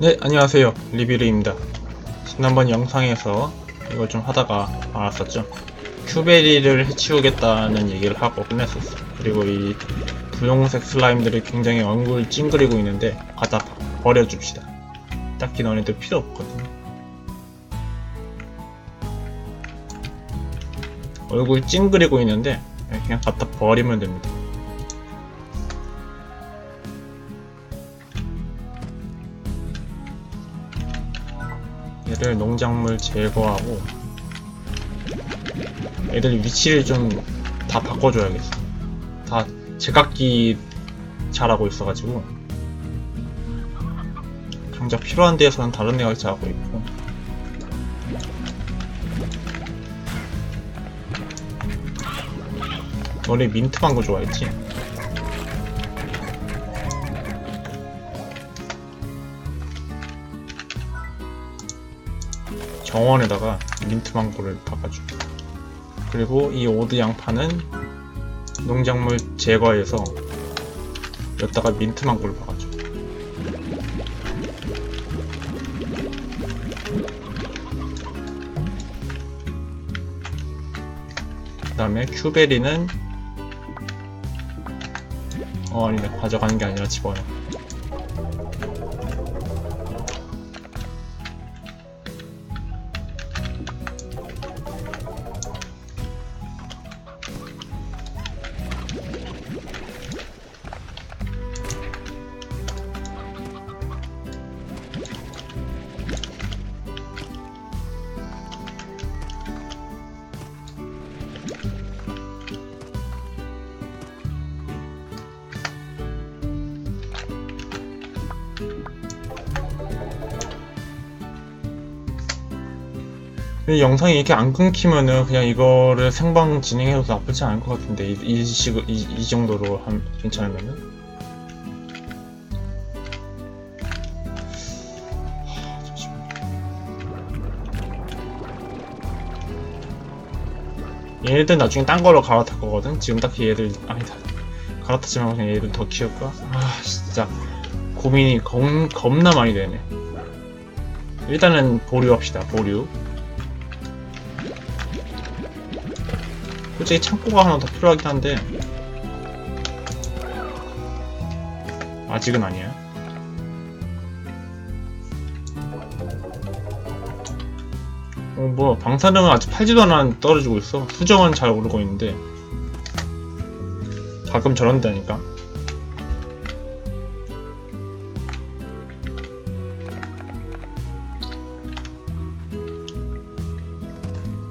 네, 안녕하세요. 리비르입니다. 지난번 영상에서 이걸 좀 하다가 알았었죠. 큐베리를 해치우겠다는 얘기를 하고 끝냈었어. 그리고 이 분홍색 슬라임들이 굉장히 얼굴 찡그리고 있는데 갖다 버려줍시다. 딱히 너네들 필요 없거든. 얼굴 찡그리고 있는데 그냥 갖다 버리면 됩니다. 얘를 농작물 제거하고 애들 위치를 좀 다 바꿔줘야겠어. 다 제각기 잘하고 있어가지고 정작 필요한 데에서는 다른 애가 잘하고 있고 너네 민트망고 좋아했지? 정원에다가 민트망고를 박아줘. 그리고 이 오드 양파는 농작물 제거해서 여기다가 민트망고를 박아줘. 그 다음에 큐베리는 어 아니네 가져가는 게 아니라 집어넣어. 이 영상이 이렇게 안 끊기면은 그냥 이거를 생방 진행해도 나쁘지 않을 것 같은데. 이, 이, 시, 이, 이 정도로 한, 괜찮으면은. 얘네들 나중에 딴 거로 갈아탈 거거든? 지금 딱히 얘들 아니 다 갈아타지 말고 그냥 얘들 더 키울까? 아 진짜. 고민이 겁, 겁나 많이 되네. 일단은 보류합시다 보류 솔직히 창고가 하나 더 필요하긴 한데 아직은 아니야. 어, 뭐 방사능은 아직 팔지도 않아 떨어지고 있어. 수정은 잘 오르고 있는데 가끔 저런다니까.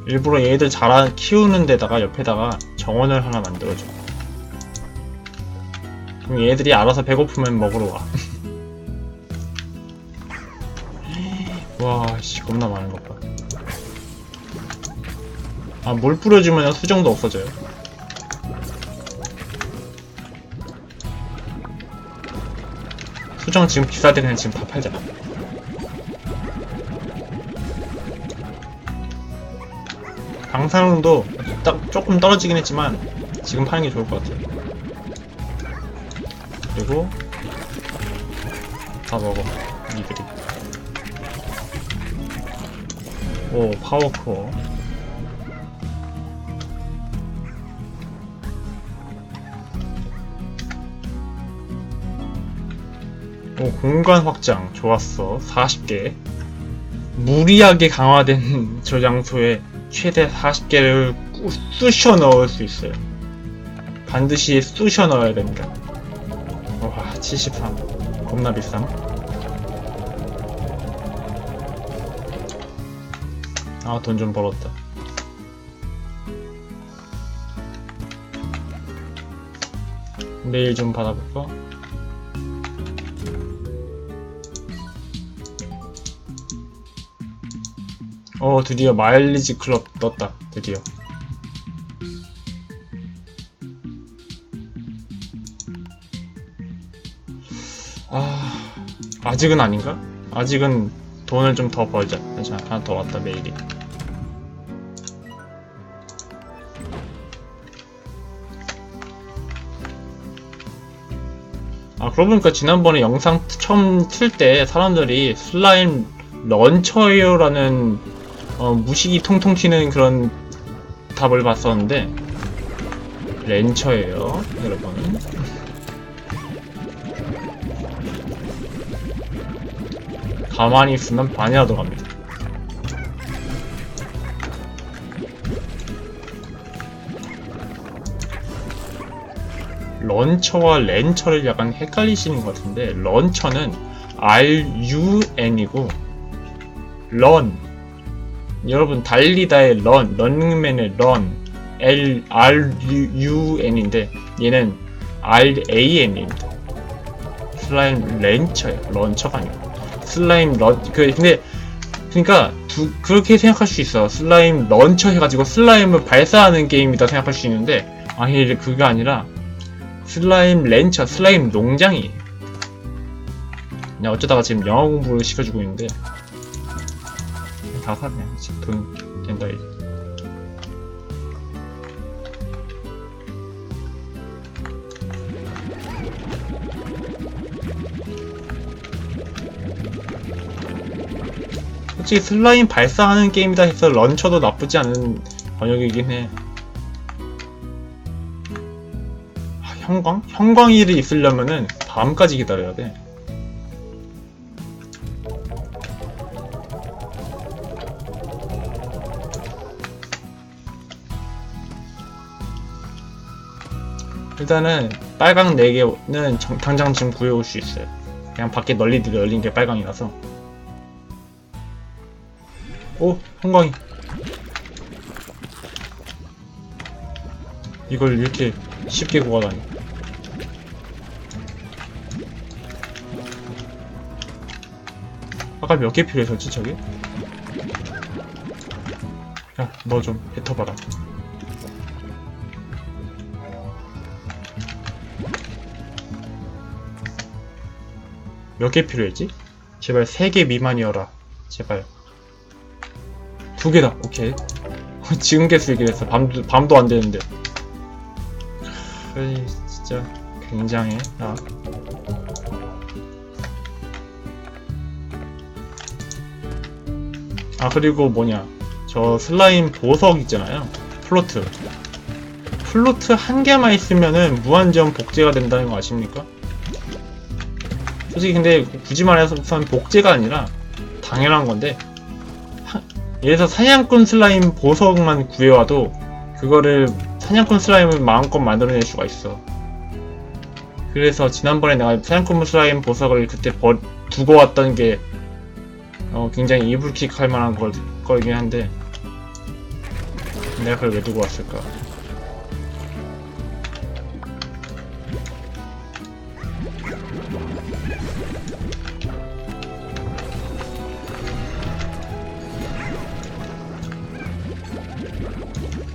일부러 얘들 자라 키우는 데다가 옆에다가 정원을 하나 만들어줘. 그럼 얘들이 알아서 배고프면 먹으러 와. 와, 씨, 겁나 많은 것 봐. 아, 물 뿌려주면 수정도 없어져요. 수정 지금 비쌀 때 그냥 지금 다 팔자. 방사능도 딱 조금 떨어지긴 했지만 지금 파는 게 좋을 것 같아요. 그리고 다 먹어 니들이. 오 파워코어. 오 공간 확장 좋았어 40개. 무리하게 강화된 저장소에 최대 40개를 쑤셔 넣을 수 있어요. 반드시 쑤셔 넣어야 됩니다. 와, 73. 겁나 비쌈. 아, 돈 좀 벌었다. 메일 좀 받아볼까? 어 드디어 마일리지 클럽 떴다. 드디어. 아 아직은 아닌가? 아직은 돈을 좀 더 벌자. 잠시만 하나 더 왔다 메일이. 아 그러고 보니까 지난번에 영상 처음 틀 때 사람들이 슬라임 런처예요라는 어, 무식이 통통 튀는 그런 답을 봤었는데 렌처예요 여러분. 가만히 있으면 반이라도 갑니다. 런처와 렌처를 약간 헷갈리시는 것 같은데 런처는 R-U-N이고 런 여러분 달리다의 런 런닝맨의 런 L R-U-N인데 얘는 R-A-N입니다 슬라임 렌처예요 런처가 아니고 슬라임 런 그 근데 그러니까 두, 그렇게 생각할 수 있어 슬라임 런처 해가지고 슬라임을 발사하는 게임이다 생각할 수 있는데 아니 그게 아니라 슬라임 렌처, 슬라임 농장이. 그냥 어쩌다가 지금 영어 공부를 시켜주고 있는데. 다 사네. 돈 된다, 이제. 솔직히 슬라임 발사하는 게임이다 해서 런처도 나쁘지 않은 번역이긴 해. 아, 형광? 형광일이 있으려면은 다음까지 기다려야 돼. 일단은 빨강 4개는 당장 지금 구해올 수 있어요. 그냥 밖에 널리 널린 게 빨강이라서. 오, 형광이. 이걸 이렇게 쉽게 구하다니. 아까 몇 개 필요했었지, 저게? 야, 너 좀 뱉어봐라. 몇 개 필요했지? 제발 3개 미만이어라. 제발. 두 개다. 오케이. 지금 개수 얘기를 했어. 밤도, 밤도 안 되는데. 에이, 진짜 굉장해. 아. 아, 그리고 뭐냐. 저 슬라임 보석 있잖아요. 플로트. 플로트 한 개만 있으면은 무한정 복제가 된다는 거 아십니까? 솔직히 근데 굳이 말해서 우선 복제가 아니라 당연한 건데 들어서 사냥꾼 슬라임 보석만 구해와도 그거를 사냥꾼 슬라임을 마음껏 만들어낼 수가 있어. 그래서 지난번에 내가 사냥꾼 슬라임 보석을 그때 버, 두고 왔던 게 어, 굉장히 이불킥 할 만한 걸, 거이긴 한데 내가 그걸 왜 두고 왔을까?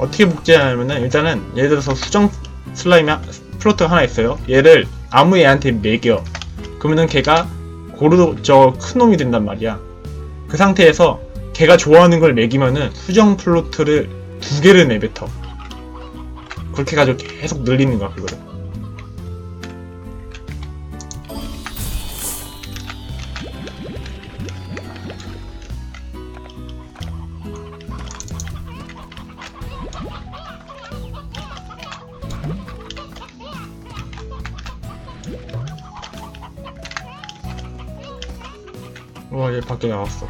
어떻게 복제하냐면은 일단은 예를 들어서 수정 슬라임이 하- 플로트가 하나 있어요. 얘를 아무 애한테 매겨. 그러면은 걔가 고르 저큰 놈이 된단 말이야. 그 상태에서 걔가 좋아하는 걸 매기면은 수정 플로트를 두 개를 내뱉어. 그렇게 해가지고 계속 늘리는 거야 그거를. 와, 얘 밖에 나왔어.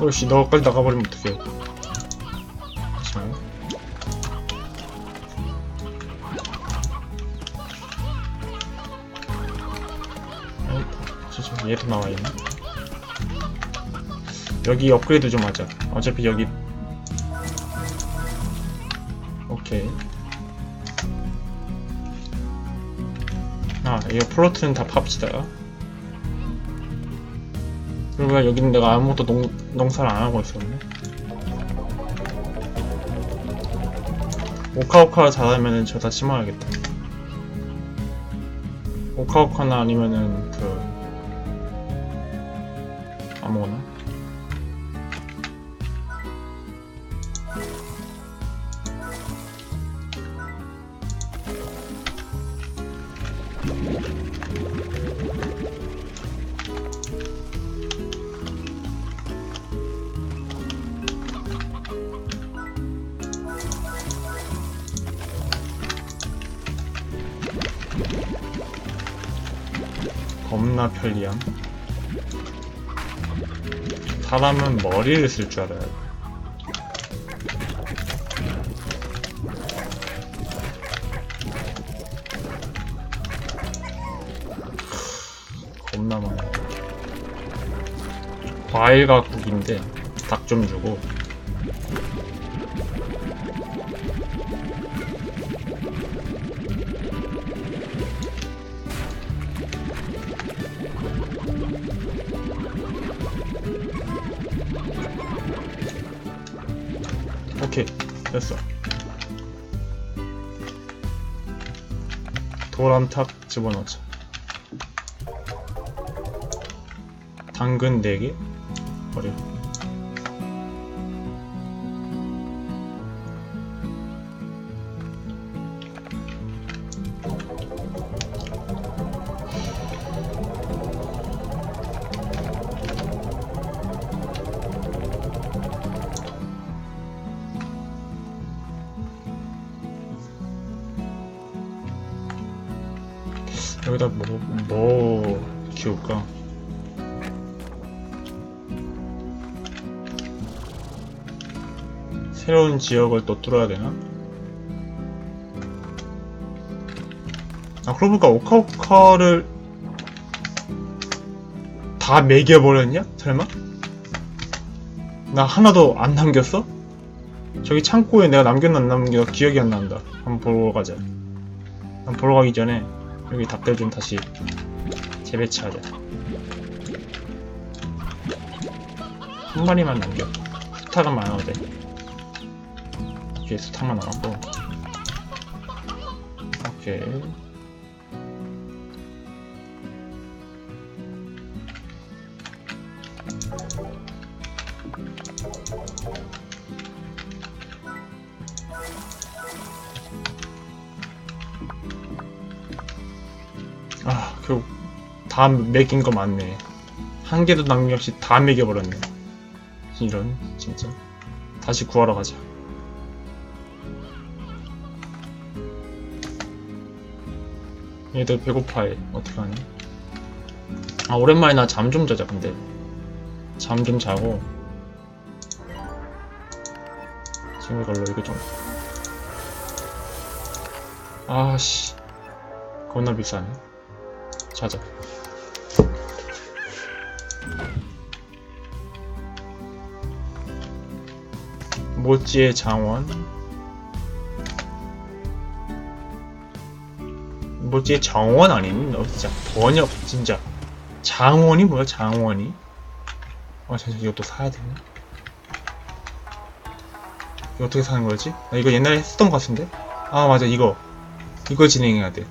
어이씨, 너까지 나가버리면 어떡해. 잠시만. 저저 얘도 나와있네. 여기 업그레이드 좀 하자. 어차피 여기. 오케이. 아, 이거 플로트는 다 팝시다. 그리고 여기는 내가 아무것도 농, 농사를 안 하고 있었네. 오카오카 잘하면은 저 다 심어야겠다. 오카오카나 아니면은 그 아무거나. 겁나 편리함. 사람은 머리를 쓸 줄 알아야 돼. 겁나 많아. 과일 가국인데 닭 좀 주고 오케이. 됐어. 도람탑 집어넣자. 당근 4개. 버려 여기다 뭐, 뭐 키울까? 새로운 지역을 또 뚫어야 되나? 아, 그러고 보니까 오카오카를 다 매겨버렸냐? 설마? 나 하나도 안 남겼어? 저기 창고에 내가 남겼나 안 남겨 기억이 안 난다. 한번 보러 가자. 한번 보러 가기 전에 여기 닭들 좀 다시 재배치하자. 한 마리만 남겨. 수탉은 많아도 돼. 이게 수탉만 남았고. 오케이. 다 매긴 거 맞네. 한 개도 남김 없이 다 매겨버렸네. 이런, 진짜. 다시 구하러 가자. 얘들 배고파해. 어떡하니? 아, 오랜만에 나 잠 좀 자자, 근데. 잠 좀 자고. 지금 이걸로 이거 좀. 아씨. 겁나 비싸네. 자자. 모찌의 장원. 모찌의 정원 아니니? 너 진짜 번역 진짜. 장원이 뭐야 장원이? 아 진짜 이것도 사야 되네. 이거 어떻게 사는 거지? 나 이거 옛날에 했었던 것 같은데? 아 맞아 이거 이거 진행해야 돼.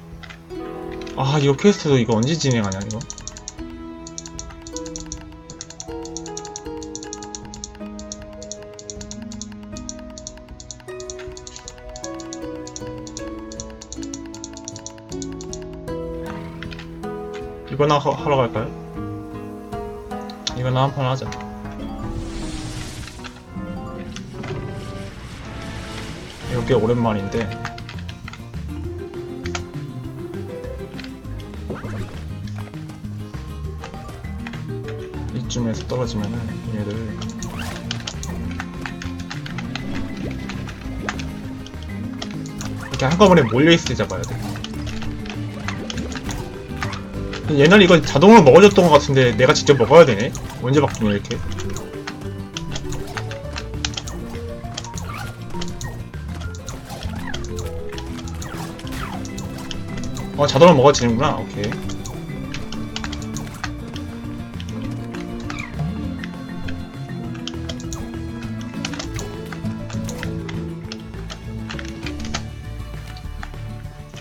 아 이거 퀘스트도 이거 언제 진행하냐 이거 이거나 하, 하러 갈까요? 이거나 한 판 하자. 이거 꽤 오랜만인데. 이쯤에서 떨어지면은 얘를 이렇게 한꺼번에 몰려있을 때 잡아야 돼 옛날에 이건 자동으로 먹어줬던 것 같은데 내가 직접 먹어야 되네. 언제 바꾸냐 이렇게? 어 자동으로 먹어지는구나. 오케이.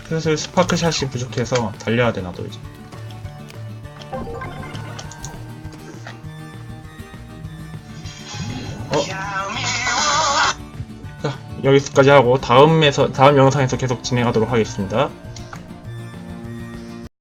슬슬 스파크샷이 부족해서 달려야 돼 나도 이제 여기까지 하고 다음에서 다음 영상에서 계속 진행하도록 하겠습니다